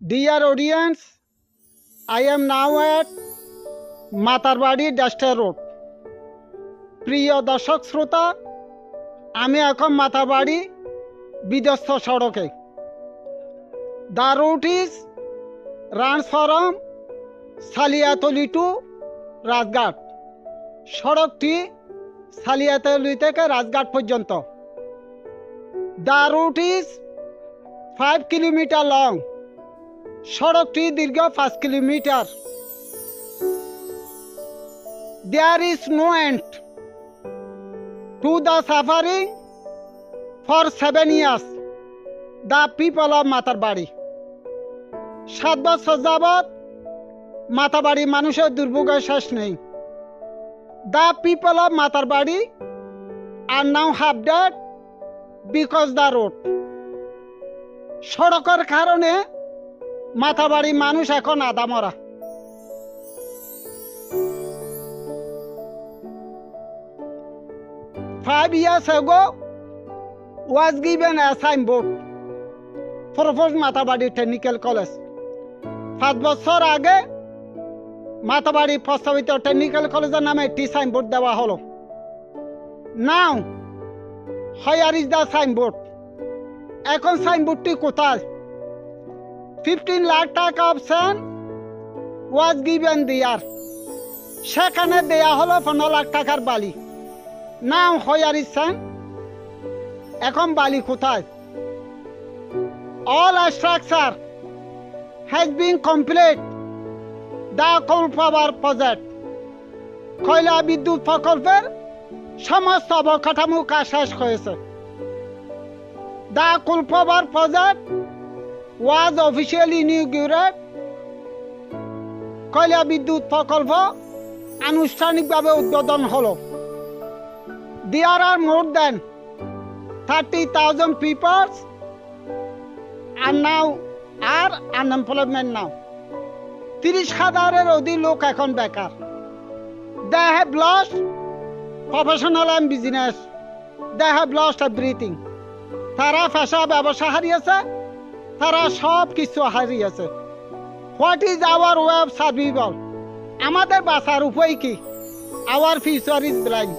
Dear audience, I am now at Matarbari disaster road প্রিয় দর্শক শ্রোতা আমি এখন মাতারবাড়ি বিধ্বস্ত সড়কে the route is runs from Saliatali to Rajghat সড়কটি সালিয়াতলি থেকে রাজঘাট পর্যন্ত the route is five kilometre long সড়কটি দীর্ঘ পাঁচ kilometre. There is no end to the suffering for seven years the people of Matarbari সাত বছর যাবৎ মাতাবাড়ি মানুষের দুর্ভোগের শেষ নেই। The people of Matarbari are now have dead because the road সড়কের কারণে মাথাবাড়ি মানুষ এখন আদা আদামরা। Five years ago, was given a signboard proposed Mathabari technical college পাঁচ বছর আগে মাথাবাড়ি প্রস্তাবিত টেকনিক্যাল কলেজের নামে একটি সাইনবোর্ড দেওয়া হলো। Now where is the signboard এখন সাইনবোর্ডটি কোথায়? ফিফটিন লাখ টাকা অপশন ওয়াজ গিভেন দিয়ার সেখানে দেয়া হলো পনেরো লাখ টাকার বালি। নাও হয়ার ইচ্ছেন এখন বালি কোথায়? All structure has been complete the coal power project কয়লা বিদ্যুৎ প্রকল্পের সমস্ত অবকাঠামো কাজ শেষ হয়েছে। The coal power project was officially inaugurate কয়লা বিদ্যুৎ প্রকল্প আনুষ্ঠানিকভাবে উদ্বোধন হলো। There are more than thirty thousand peoples are now are unemployment now তিরিশ হাজারের অধিক লোক এখন বেকার। They have lost professional and business they have lost everything তারা পেশা ব্যবসা হারিয়েছে। তারা সব কিছু হারিয়েছে। What is our way of survival আমাদের বাঁচার উপায় কি? আওয়ার ফিউচার ইজ ব্লাইন্ড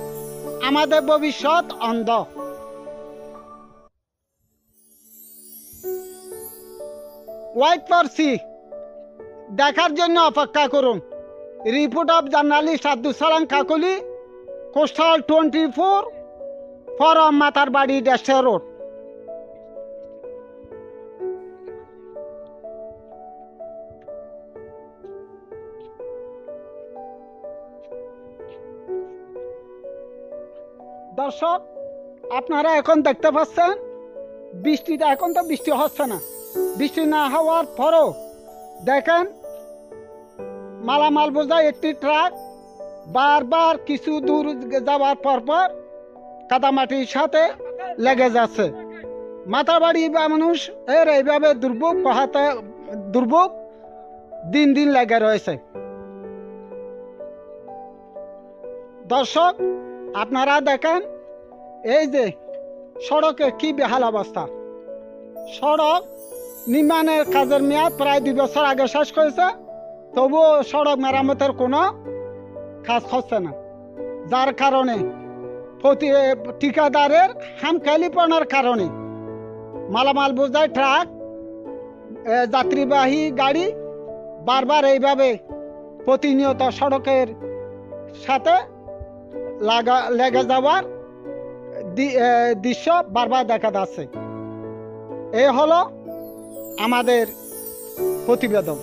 আমাদের ভবিষ্যৎ অন্ধ। ওয়াইট ফর সি দেখার জন্য অপেক্ষা করুন। Report of journalist Abdul Salam Kakuli coastal twenty four from Matarbari ডেস্টে road দর্শক, আপনারা এখন দেখতে পাচ্ছেন বৃষ্টিটা এখন তো বৃষ্টি হচ্ছে না। বৃষ্টি না হওয়ার পরও দেখেন, মালামাল বোঝায় একটি ট্রাক, বারবার কিছু দূর যাওয়ার পর পর কাদামাটির সাথে লেগে যাচ্ছে। মাথাবাড়ি বা মানুষ এর এইভাবে দুর্ভোগ পাহাতে, দুর্ভোগ দিন দিন লেগে রয়েছে। দর্শক আপনারা দেখেন, এই যে সড়কে কি বেহাল অবস্থা। সড়ক নির্মাণের কাজের মেয়াদ প্রায় দুই বছর আগে শেষ হয়েছে, তবুও সড়ক মেরামতের কোনো কাজ হচ্ছে না। যার কারণে প্রতি ঠিকাদারের হামখালিপনার কারণে মালামাল বোঝায় ট্রাক যাত্রীবাহী গাড়ি বারবার এইভাবে প্রতিনিয়ত সড়কের সাথে লাগা লেগে যাওয়ার দৃশ্য বারবার দেখা যাচ্ছে। এ হলো আমাদের প্রতিবেদন।